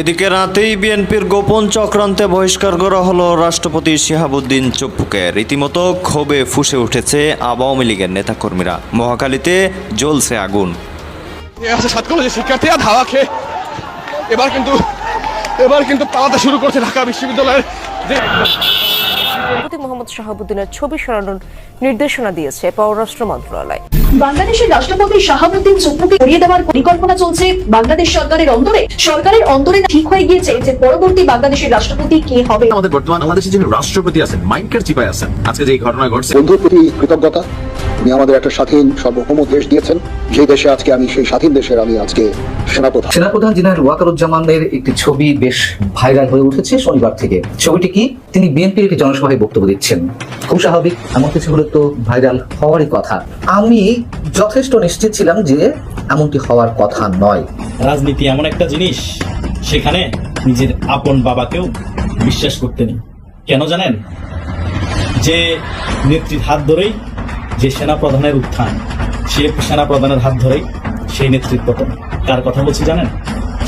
এদিকে রাতেই বিএনপির গোপন চক্রান্তে বহিষ্কার করা হলো রাষ্ট্রপতি শিহাবুদ্দিন চুপ্পুকে। রীতিমতো ক্ষোভে ফুসে উঠেছে আওয়ামী লীগের নেতাকর্মীরা। মহাকালীতে জ্বলছে আগুন। শিক্ষার্থীরা, ধাওয়া খেয়ে এবার কিন্তু এবার কিন্তু পালাতে শুরু করছে ঢাকা বিশ্ববিদ্যালয়ের রাষ্ট্রপতি মোহাম্মদ শাহাবুদ্দিনের ছবি সরানোর নির্দেশনা দিয়েছে পররাষ্ট্র মন্ত্রণালয়। বাংলাদেশের রাষ্ট্রপতি শাহাবুদ্দিন চুপ্পুকে সরিয়ে দেওয়ার পরিকল্পনা চলছে বাংলাদেশ সরকারের অন্তরে। সরকারের অন্তরে ঠিক হয়ে গিয়েছে যে পরবর্তী বাংলাদেশের রাষ্ট্রপতি কে হবে। আমাদের বর্তমান আমাদের যিনি রাষ্ট্রপতি আছেন মাইকের চিপায় আছেন আজকে যে ঘটনা ঘটছে। বন্ধুর প্রতি কৃতজ্ঞতা। উনি আমাদের একটা স্বাধীন সার্বভৌম দেশ দিয়েছেন। যে দেশে আজকে আমি সেই স্বাধীন দেশের আমি আজকে সেনাপ্রধান। সেনাপ্রধান জেনারেল ওয়াকারুজ্জামানের একটি ছবি বেশ ভাইরাল হয়ে উঠেছে শনিবার থেকে। ছবিটি কি? তিনি বিএনপির একটি জনসভায় বক্তব্য দিচ্ছেন। খুব স্বাভাবিক এমন কিছু হলে তো ভাইরাল হওয়ারই কথা। আমি যথেষ্ট নিশ্চিত ছিলাম যে এমনটি হওয়ার কথা নয়। রাজনীতি এমন একটা জিনিস সেখানে নিজের আপন বাবাকেও বিশ্বাস করতে নেই। কেন জানেন? যে নেত্রীর হাত ধরেই যে সেনা প্রধানের উত্থান, সে সেনা প্রধানের হাত ধরেই সেই নেতৃত্ব কার কথা বলছি জানেন?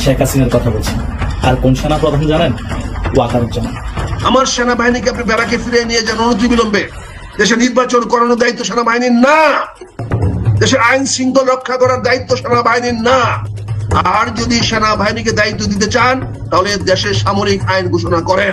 শেখ হাসিনার কথা বলছি। আর কোন সেনা প্রধান জানেন? ওয়াকারুজ্জামান। আমার সেনাবাহিনীকে আপনি ব্যারাকে ফিরিয়ে নিয়ে যান অনতি বিলম্বে দেশে নির্বাচন করানোর দায়িত্ব সেনাবাহিনীর না। দেশের আইন শৃঙ্খল রক্ষা করার দায়িত্ব সেনাবাহিনীর না। আর যদি সেনাবাহিনীকে দায়িত্ব দিতে চান, তাহলে দেশের সামরিক আইন ঘোষণা করেন।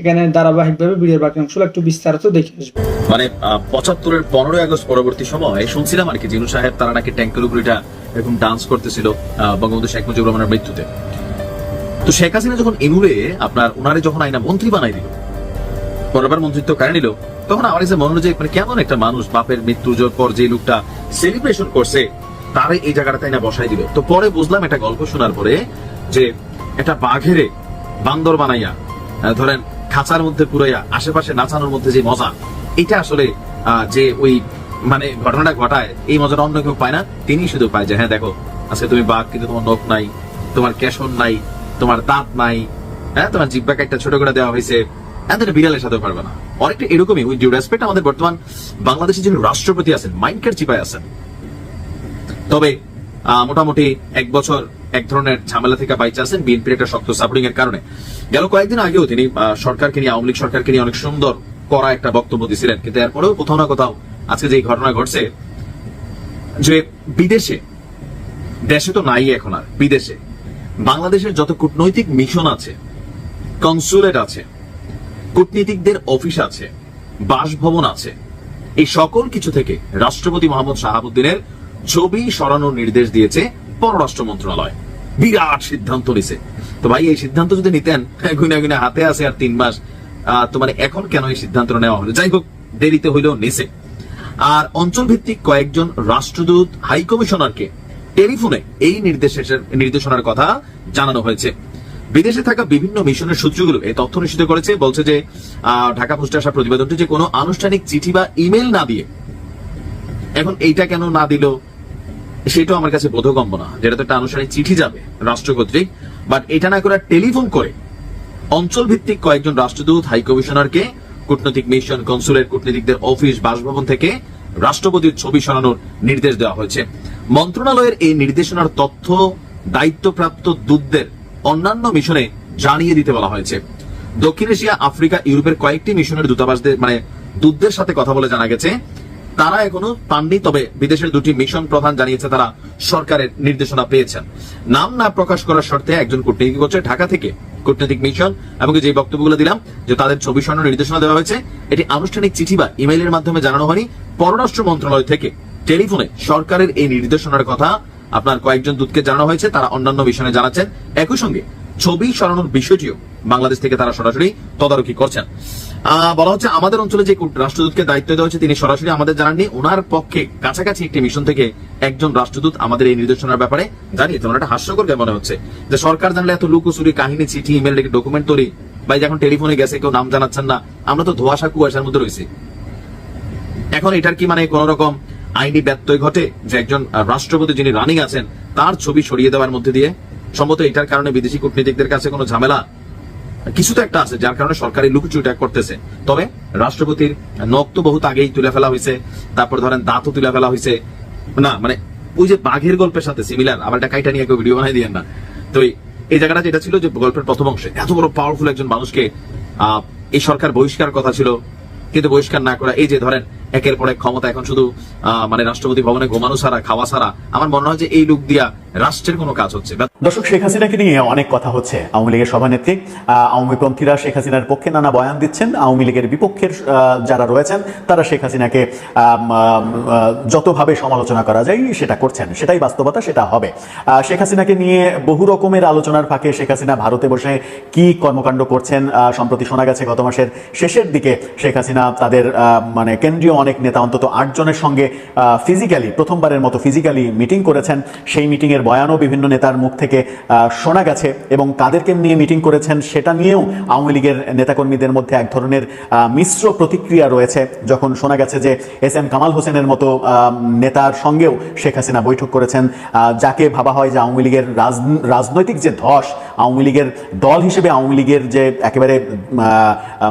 এখানে ধারাবাহিকভাবে ভিডিওর বাকি অংশগুলো একটু বিস্তারিত দেখে আসব। মানে পঁচাত্তরের পনেরোই আগস্ট পরবর্তী সময় শুনছিলাম আর কি, জিনু সাহেব তারা নাকি ট্যাঙ্কের উপর এটা এরকম ডান্স করতেছিল বঙ্গবন্ধু শেখ মুজিবুর রহমানের মৃত্যুতে। তো শেখ হাসিনা যখন এমুরে আপনার ওনারে যখন আইনা মন্ত্রী বানাই দিল পরেরবার মন্ত্রিত্ব কারে নিল, তখন আমার কাছে মনে হলো মানে কেমন একটা মানুষ, বাপের মৃত্যুর পর যে লোকটা সেলিব্রেশন করছে, তারে এই জায়গাটা তাই না বসাই দিল। তো পরে বুঝলাম একটা গল্প শোনার পরে যে, একটা বাঘেরে বান্দর বানাইয়া ধরেন খাঁচার মধ্যে পুরাইয়া আশেপাশে নাচানোর মধ্যে যে মজা, এটা আসলে যে ওই মানে ঘটনাটা ঘটায়, এই মজাটা অন্য কেউ পায় না, তিনি শুধু পায় যে হ্যাঁ দেখো, আজকে তুমি বাঘ, কিন্তু তোমার নখ নাই, তোমার কেশন নাই, তোমার দাঁত নাই হ্যাঁ তোমার জিব্বাকে একটা ছোট করে দেওয়া হয়েছে হ্যাঁ বিড়ালের সাথে পারবে না। অনেকটা এরকমই উইথ ডিউ রেসপেক্ট আমাদের বর্তমান বাংলাদেশের যিনি রাষ্ট্রপতি আছেন মাইকেল চিপাই আছেন। তবে মোটামুটি এক বছর এক ধরনের ঝামেলা থেকে বাইচে আছেন বিএনপির একটা শক্ত সাপোর্টিং এর কারণে। গেল কয়েকদিন আগেও তিনি সরকারকে নিয়ে, আওয়ামী লীগ সরকারকে নিয়ে অনেক সুন্দর করা একটা বক্তব্য দিয়েছিলেন কিন্তু এরপরেও কোথাও না কোথাও আজকে যে ঘটনা ঘটছে, যে বিদেশে, দেশে তো নাই এখন আর, বিদেশে। বাংলাদেশের যত কূটনৈতিক মিশন আছে কনসুলেট আছে, কূটনীতিকদের অফিস আছে, বাসভবন আছে, এই সকল কিছু থেকে রাষ্ট্রপতি মোহাম্মদ শাহাবুদ্দিনের ছবি সরানোর নির্দেশ দিয়েছে পররাষ্ট্র মন্ত্রণালয়। বিরাট সিদ্ধান্ত নিছে। তো ভাই, এই সিদ্ধান্ত যদি নিতেন, গুনে গুনে হাতে আছে আর তিন মাস তো মানে এখন কেন এই সিদ্ধান্ত নেওয়া হলো? যাই হোক, দেরিতে হইলেও নিছে। আর অঞ্চল ভিত্তিক কয়েকজন রাষ্ট্রদূত, হাই কমিশনারকে টেলিফোনে এই নির্দেশের, নির্দেশনার কথা জানানো হয়েছে। বিদেশে থাকা বিভিন্ন মিশনের সূত্রগুলো এই তথ্য নিশ্চিত করেছে, বলছে যে ঢাকা পোস্টে আসা প্রতিবেদনটি যে কোনো আনুষ্ঠানিক চিঠি বা ইমেল না দিয়ে, এখন এইটা কেন না দিল? সেটাও আমার কাছে বোধগম্য না, যেটা তো একটা আনুষ্ঠানিক চিঠি যাবে রাষ্ট্র কর্তৃক বাট এটা না করে টেলিফোন করে অঞ্চল ভিত্তিক কয়েকজন রাষ্ট্রদূত, হাই কমিশনারকে, কূটনৈতিক মিশন কনসুলেট কূটনীতিকদের অফিস, বাসভবন থেকে রাষ্ট্রপতির ছবি সরানোর নির্দেশ দেওয়া হয়েছে। মন্ত্রণালয়ের এই নির্দেশনার তথ্য দায়িত্বপ্রাপ্ত দূতদের অন্যান্য মিশনে জানিয়ে দিতে বলা হয়েছে। দক্ষিণ এশিয়া, আফ্রিকা, ইউরোপের কয়েকটি মিশনের দূতাবাসদের মানে দূতদের সাথে কথা বলে জানা গেছে তারা এখনও পাননি, তবে বিদেশের দুটি মিশন প্রধান জানিয়েছে তারা সরকারের নির্দেশনা পেয়েছেন। নাম না প্রকাশ করার শর্তে একজন কূটনীতিক হচ্ছে ঢাকা থেকে কূটনৈতিক মিশন এবং যে বক্তব্যগুলো দিলাম যে তাদের ছবি সরানোর নির্দেশনা দেওয়া হয়েছে, এটি আনুষ্ঠানিক চিঠি বা ইমেইলের মাধ্যমে জানানো হয়নি, পররাষ্ট্র মন্ত্রণালয় থেকে। টেলিফোনে সরকারের এই নির্দেশনার কথা আপনার কয়েকজন দূতকে জানানো হয়েছে, তারা অন্যান্য মিশনে জানাচ্ছেন। একই সঙ্গে ছবি সরানোর বিষয়টিও বাংলাদেশ থেকে তারা সরাসরি তদারকি করছেন। বলা হচ্ছে আমাদের অঞ্চলে যে রাষ্ট্রদূতকে দায়িত্ব দেওয়া হচ্ছে তিনি সরাসরি আমাদের জানাননি। ওনার পক্ষে কাছাকাছি একটি মিশন থেকে একজন রাষ্ট্রদূত আমাদের এই নির্দেশনার ব্যাপারে জানিয়েছেন। ওনার একটা হাস্যকর মনে হচ্ছে যে সরকার জানলে এত লুকোচুরি কাহিনী, চিঠি ইমেল ডকুমেন্ট তৈরি। বা এই যে এখন টেলিফোনে গেছে, কেউ নাম জানাচ্ছেন না। আমরা তো ধোয়াশা, কুয়াশার মধ্যে রয়েছি। এখন এটার কি মানে কোন রকম আইনি ব্যত্যয় ঘটে যে একজন রাষ্ট্রপতি যিনি রানিং আছেন, তার ছবি সরিয়ে দেওয়ার মধ্যে দিয়ে? সম্ভবত এটার কারণে বিদেশি কূটনীতিকদের কাছে কোনো ঝামেলা কিছু তো একটা আছে, যার কারণে সরকারি লুকুচুটা করতেছে। তবে রাষ্ট্রপতির নখ তো বহুত আগেই তুলে ফেলা হয়েছে তারপর ধরেন দাঁতও তুলে ফেলা হয়েছে না মানে ওই যে বাঘের গল্পের সাথে সিমিলার আবার একটা কাইটা নিয়ে ভিডিও বানাই দিয়েন না। তো এই- জায়গাটা যেটা ছিল যে গল্পের প্রথম অংশে, এত বড় পাওয়ারফুল একজন মানুষকে এই সরকার বহিষ্কার কথা ছিল, কিন্তু বহিষ্কার না করা, এই যে ধরেন একের পর এক ক্ষমতা এখন শুধু মানে রাষ্ট্রপতি ভবনে ঘুমানো ছাড়া খাওয়া ছাড়া। আমার মনে হয় যে এই লোক দিয়া রাষ্ট্রের কোনো কাজ হচ্ছে দর্শক শেখ হাসিনাকে নিয়ে অনেক কথা হচ্ছে আওয়ামী লীগের সভানেত্রী। আহ, আওয়ামীপন্থীরা শেখ হাসিনার পক্ষে নানা বয়ান দিচ্ছেন। আওয়ামী লীগের বিপক্ষের যারা রয়েছেন তারা শেখ হাসিনাকে যতভাবে সমালোচনা করা যায় সেটা করছেন। সেটাই বাস্তবতা সেটা হবে। শেখ হাসিনাকে নিয়ে বহু রকমের আলোচনার ফাঁকে শেখ হাসিনা ভারতে বসে কি কর্মকাণ্ড করছেন সম্প্রতি শোনা গেছে গত মাসের শেষের দিকে শেখ হাসিনা তাদের মানে কেন্দ্রীয় অনেক নেতা, অন্তত আটজনের সঙ্গে ফিজিক্যালি প্রথমবারের মতো ফিজিক্যালি মিটিং করেছেন। সেই মিটিং এর বয়ানও বিভিন্ন নেতার মুখ থেকে শোনা গেছে এবং কাদেরকে নিয়ে মিটিং করেছেন সেটা নিয়েও আওয়ামী লীগের নেতাকর্মীদের মধ্যে এক ধরনের মিশ্র প্রতিক্রিয়া রয়েছে। যখন শোনা গেছে যে এস এম কামাল হোসেনের মতো নেতার সঙ্গেও শেখ হাসিনা বৈঠক করেছেন যাকে ভাবা হয় যে আওয়ামী লীগের রাজ- রাজনৈতিক যে ধস, আওয়ামী লীগের দল হিসেবে আওয়ামী লীগের যে একেবারে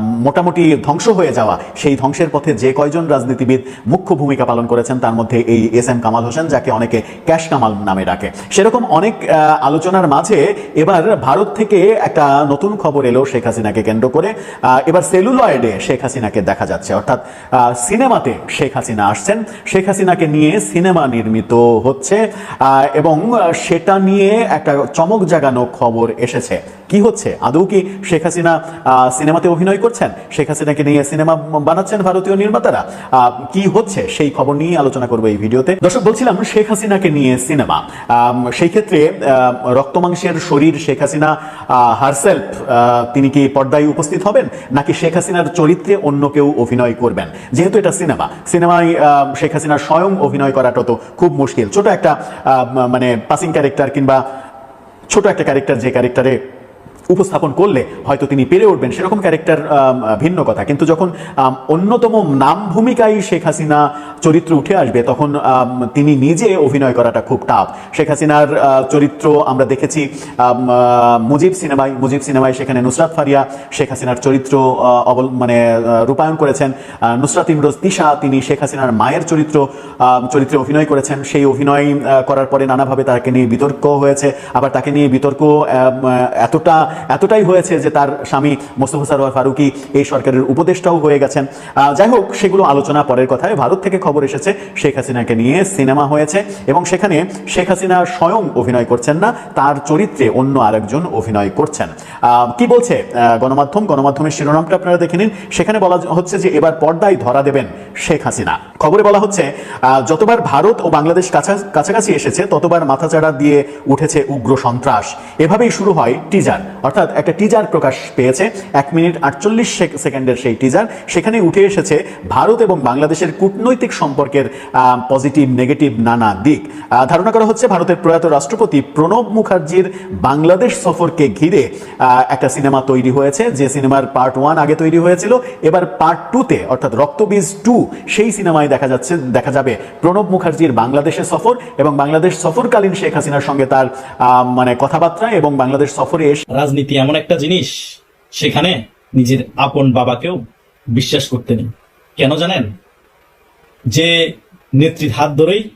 মোটামুটি ধ্বংস হয়ে যাওয়া, সেই ধ্বংসের পথে যে কয়জন রাজনীতিবিদ মুখ্য ভূমিকা পালন করেছেন, তার মধ্যে এই এস এম কামাল হোসেন, যাকে অনেকে ক্যাশ কামাল নামে ডাকে। সেরকম অনেক আলোচনার মাঝে এবার ভারত থেকে একটা নতুন খবর এলো শেখ হাসিনাকে কেন্দ্র করে। এবার সেলুলয়েডে শেখ হাসিনাকে দেখা যাচ্ছে। অর্থাৎ সিনেমাতে শেখ হাসিনা আসছেন। শেখ হাসিনাকে নিয়ে সিনেমা নির্মিত হচ্ছে এবং সেটা নিয়ে একটা চমক জাগানো খবর এসেছে। কি হচ্ছে? আদৌ কি শেখ হাসিনা সিনেমাতে অভিনয় করছেন? শেখ হাসিনাকে নিয়ে সিনেমা বানাচ্ছেন ভারতীয় নির্মাতারা? কি হচ্ছে সেই খবর নিয়ে আলোচনা করব এই ভিডিওতে। দর্শক বলছিলাম শেখ হাসিনাকে নিয়ে সিনেমা। সেই ক্ষেত্রে আহ, রক্তমাংসের শরীর শেখ হাসিনা হারসেলফ তিনি কি পর্দায় উপস্থিত হবেন? নাকি শেখ হাসিনার চরিত্রে অন্য কেউ অভিনয় করবেন? যেহেতু এটা সিনেমা সিনেমায় শেখ হাসিনা স্বয়ং অভিনয় করাটা তো খুব মুশকিল। ছোট একটা মানে পাসিং ক্যারেক্টার কিংবা ছোট একটা ক্যারেক্টার যে ক্যারেক্টারে উপস্থাপন করলে হয়তো তিনি পেরে উঠবেন, সেরকম ক্যারেক্টার ভিন্ন কথা। কিন্তু যখন অন্যতম নাম ভূমিকায় শেখ হাসিনা চরিত্র উঠে আসবে, তখন তিনি নিজে অভিনয় করাটা খুব টাফ শেখ হাসিনার চরিত্র আমরা দেখেছি মুজিব সিনেমায় মুজিব সিনেমায় সেখানে নুসরাত ফারিয়া শেখ হাসিনার চরিত্র অবল মানে রূপায়ণ করেছেন। নুসরাত ইমরোজ তিশা, তিনি শেখ হাসিনার মায়ের চরিত্র চরিত্রে অভিনয় করেছেন। সেই অভিনয় করার পরে নানাভাবে তাকে নিয়ে বিতর্ক হয়েছে। আবার তাকে নিয়ে বিতর্ক এতটা এতটাই হয়েছে যে তার স্বামী মোস্তফা সারোয়ার ফারুকি এই সরকারের উপদেষ্টাও হয়ে গেছেন। যাই হোক, সেগুলো আলোচনা পরের কথায়। ভারত থেকে খবর এসেছে, শেখ হাসিনাকে নিয়ে সিনেমা হয়েছে এবং সেখানে শেখ হাসিনা স্বয়ং অভিনয় করছেন না, তার চরিত্রে অন্য আরেকজন অভিনয় করছেন। কি বলছে? গণমাধ্যম, গণমাধ্যমের শিরোনামটা আপনারা দেখে নিন। সেখানে বলা হচ্ছে যে এবার পর্দায় ধরা দেবেন শেখ হাসিনা। খবরে বলা হচ্ছে যতবার ভারত ও বাংলাদেশ কাছা- কাছাকাছি এসেছে, ততবার মাথাচাড়া দিয়ে উঠেছে উগ্র সন্ত্রাস। এভাবেই শুরু হয় টিজার অর্থাৎ একটা টিজার প্রকাশ পেয়েছে, এক মিনিট আটচল্লিশ সেকেন্ডের সেই টিজার সেখানে উঠে এসেছে ভারত এবং বাংলাদেশের কূটনৈতিক সম্পর্কের পজিটিভ নেগেটিভ নানা দিক। ধারণা করা হচ্ছে ভারতের প্রয়াত রাষ্ট্রপতি প্রণব মুখার্জির বাংলাদেশ সফরকে ঘিরে একটা সিনেমা তৈরি হয়েছে। যে সিনেমার পার্ট ওয়ান আগে তৈরি হয়েছিল, এবার পার্ট টুতে অর্থাৎ রক্তবীজ টু সেই সিনেমায় দেখা যাচ্ছে, দেখা যাবে প্রণব মুখার্জির বাংলাদেশে সফর এবং বাংলাদেশ সফরকালীন শেখ হাসিনার সঙ্গে তার মানে কথাবার্তা এবং বাংলাদেশ সফরে এসে রাজনীতি এমন একটা জিনিস সেখানে নিজের আপন বাবাকেও বিশ্বাস করতে নেই। কেন জানেন? যে নেত্রীর হাত ধরেই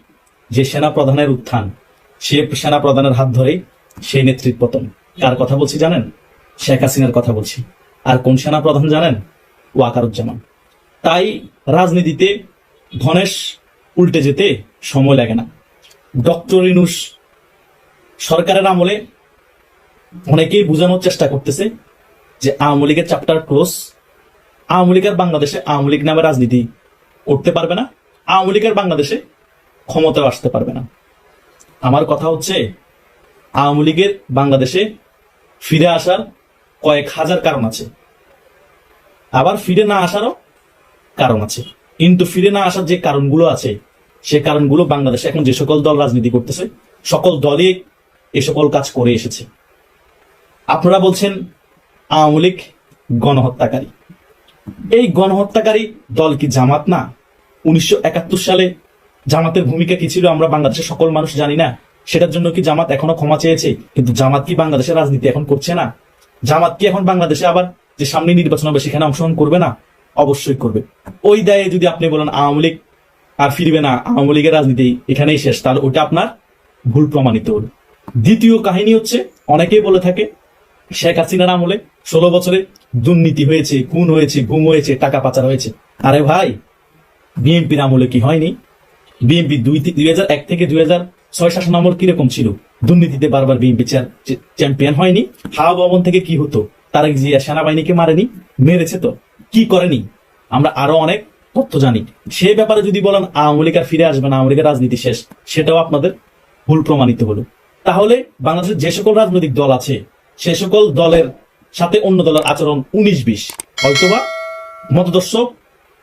যে সেনা প্রধানের উত্থান, সে সেনা প্রধানের হাত ধরেই সেই নেত্রীর পতন। কার কথা বলছি জানেন? শেখ হাসিনার কথা বলছি। আর কোন সেনা প্রধান জানেন? ওয়াকারুজ্জামান। তাই রাজনীতিতে ধনেশ উল্টে যেতে সময় লাগে না। ডক্টর ইনুস সরকারের আমলে অনেকেই বোঝানোর চেষ্টা করতেছে যে আওয়ামী লীগের চ্যাপ্টার ক্লোজ আওয়ামী লীগের বাংলাদেশে আওয়ামী লীগ নামে রাজনীতি করতে পারবে না, আওয়ামী লীগের বাংলাদেশে ক্ষমতাও আসতে পারবে না। আমার কথা হচ্ছে, আওয়ামী লীগের বাংলাদেশে ফিরে আসার কয়েক হাজার কারণ আছে। আবার ফিরে না আসারও কারণ আছে। কিন্তু ফিরে না আসার যে কারণগুলো আছে, সে কারণগুলো বাংলাদেশে এখন যে সকল দল রাজনীতি করতেছে, সকল দলই এ সকল কাজ করে এসেছে। আপনারা বলছেন আওয়ামী লীগ গণহত্যাকারী। এই গণহত্যাকারী দল কি জামাত না? উনিশশো একাত্তর সালে জামাতের ভূমিকা কি ছিল আমরা বাংলাদেশের সকল মানুষ জানি না। সেটার জন্য কি জামাত এখনও ক্ষমা চেয়েছে? কিন্তু জামাত কি বাংলাদেশের রাজনীতি এখন করছে না? জামাত কি এখন বাংলাদেশে আবার যে সামনে নির্বাচন হবে সেখানে অংশগ্রহণ করবে না? অবশ্যই করবে। ওই দায়ে যদি আপনি বলেন আওয়ামী লীগ আর ফিরবে না, আওয়ামী লীগের রাজনীতি এখানেই শেষ, তাহলে ওটা আপনার ভুল প্রমাণিত হল। দ্বিতীয় কাহিনী হচ্ছে, অনেকেই বলে থাকে শেখ হাসিনার আমলে ষোলো বছরে দুর্নীতি হয়েছে, খুন হয়েছে, গুম হয়েছে, টাকা পাচার হয়েছে। আরে ভাই, বিএনপির আমলে কি হয়নি? বিএনপি দুই দুই হাজার এক থেকে দুই হাজার ছয় শাসন আমল কীরকম ছিল? দুর্নীতিতে বারবার বিএনপি চ্যাম্পিয়ন হয়নি? হাওয়া ভবন থেকে কি হতো? তারা জিয়া সেনাবাহিনীকে মারেনি? মেরেছে তো? কি করেনি? আমরা আরও অনেক তথ্য জানি। সে ব্যাপারে যদি বলেন, আওয়ামী লীগ আর ফিরে আসবে না, আওয়ামী রাজনীতি শেষ। সেটাও আপনাদের ভুল প্রমাণিত হলো। তাহলে বাংলাদেশের যে সকল রাজনৈতিক দল আছে সে সকল দলের সাথে অন্য দলের আচরণ উনিশ বিশ। হয়তোবা মতদর্শ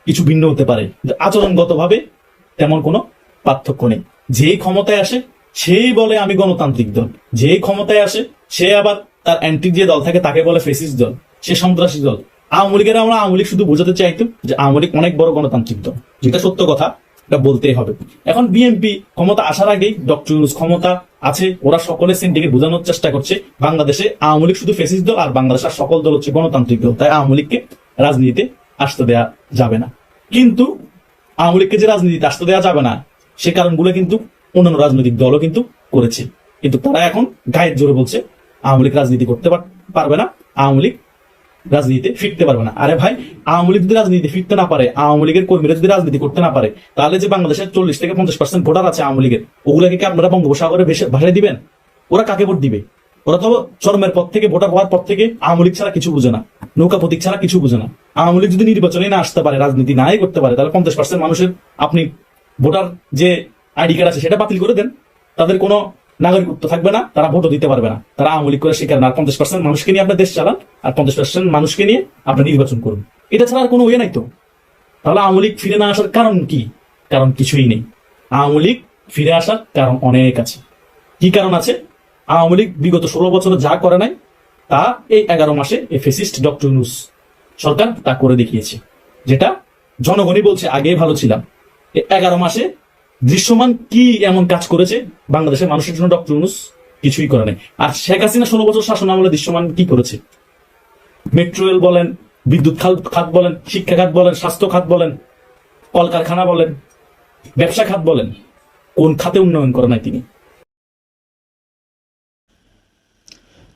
কিছু ভিন্ন হতে পারে আচরণগতভাবে তেমন কোনো পার্থক্য নেই। যেই ক্ষমতায় আসে, সেই বলে আমি গণতান্ত্রিক দল। যেই ক্ষমতায় আসে, সে আবার তার অ্যান্টি যে দল থাকে, তাকে বলে ফেসিস দল। সে সন্ত্রাসী দল। আওয়ামী লীগের আমরা আওয়ামী লীগ শুধু বোঝাতে চাইতো যে আওয়ামী লীগ অনেক বড় গণতান্ত্রিক দল। যেটা সত্য কথা, এটা বলতেই হবে। এখন বিএনপি ক্ষমতা আসার আগেই ডক্টর ক্ষমতা আছে, ওরা সকলে সিন্ডিকেট বোঝানোর চেষ্টা করছে। বাংলাদেশে আওয়ামী লীগ শুধু ফেসিস দল, আর বাংলাদেশের সকল দল হচ্ছে গণতান্ত্রিক দল। তাই আওয়ামী লীগকে রাজনীতিতে আসতে দেওয়া যাবে না। কিন্তু আওয়ামী লীগকে যে রাজনীতিতে আসতে দেওয়া যাবে না, সে কারণগুলো কিন্তু অন্যান্য রাজনৈতিক দলও কিন্তু করেছে। কিন্তু তারা এখন গায়ের জোরে বলছে, আওয়ামী লীগ রাজনীতি করতে পার- পারবে না। আওয়ামী লীগ রাজনীতিতে ফিরতে পারবে না। আরে ভাই, আওয়ামী লীগ যদি রাজনীতি ফিরতে না পারে, আওয়ামী লীগের কর্মীরা যদি রাজনীতি করতে না পারে, তাহলে যে বাংলাদেশের চল্লিশ থেকে পঞ্চাশ পার্সেন্ট ভোটার আছে আওয়ামী লীগের, ওগুলোকে কি আপনারা বঙ্গোপসাগরে ভাসায় দিবেন? ওরা কাকে ভোট দিবে? ওরা তো চরমের পর থেকে, ভোটার হওয়ার পর থেকে আওয়ামী লীগ ছাড়া কিছু বুঝে না। নৌকা প্রতীক ছাড়া কিছু বুঝে না। আওয়ামী লীগ যদি নির্বাচনে না আসতে পারে, রাজনীতি নাই করতে পারে, তাহলে পঞ্চাশ পার্সেন্ট মানুষের আপনি ভোটার যে আইডি কার্ড আছে সেটা বাতিল করে দেন। তাদের কোনো নাগরিকত্ব থাকবে না, তারা ভোটও দিতে পারবে না। তারা আওয়ামী লীগ করে শিকার। না পঞ্চাশ পার্সেন্ট মানুষকে নিয়ে আপনার দেশ চালান, আর পঞ্চাশ পার্সেন্ট মানুষকে নিয়ে আপনি নির্বাচন করুন। এটা ছাড়া আর কোনো ওয়ে নাই তো। তাহলে আওয়ামী লীগ ফিরে না আসার কারণ কি? কারণ কিছুই নেই। আওয়ামী লীগ ফিরে আসার কারণ অনেক আছে। কি কারণ আছে? আওয়ামী লীগ বিগত ষোলো বছরে যা করে নাই, তা এই এগারো মাসে এই ফেসিস্ট ডক্টর ইউনুস সরকার তা করে দেখিয়েছে। যেটা জনগণই বলছে আগে ভালো ছিলাম। এগারো মাসে দৃশ্যমান কি এমন কাজ করেছে? বাংলাদেশের মানুষের জন্য ডক্টর ইউনুস কিছুই করে নাই। আর শেখ হাসিনা ষোলো বছর শাসন আমলে দৃশ্যমান কি করেছে? মেট্রো রেল বলেন, বিদ্যুৎ খাত বলেন, শিক্ষা খাত বলেন, স্বাস্থ্য খাত বলেন, কলকারখানা বলেন, ব্যবসা খাত বলেন, কোন খাতে উন্নয়ন করে নাই তিনি?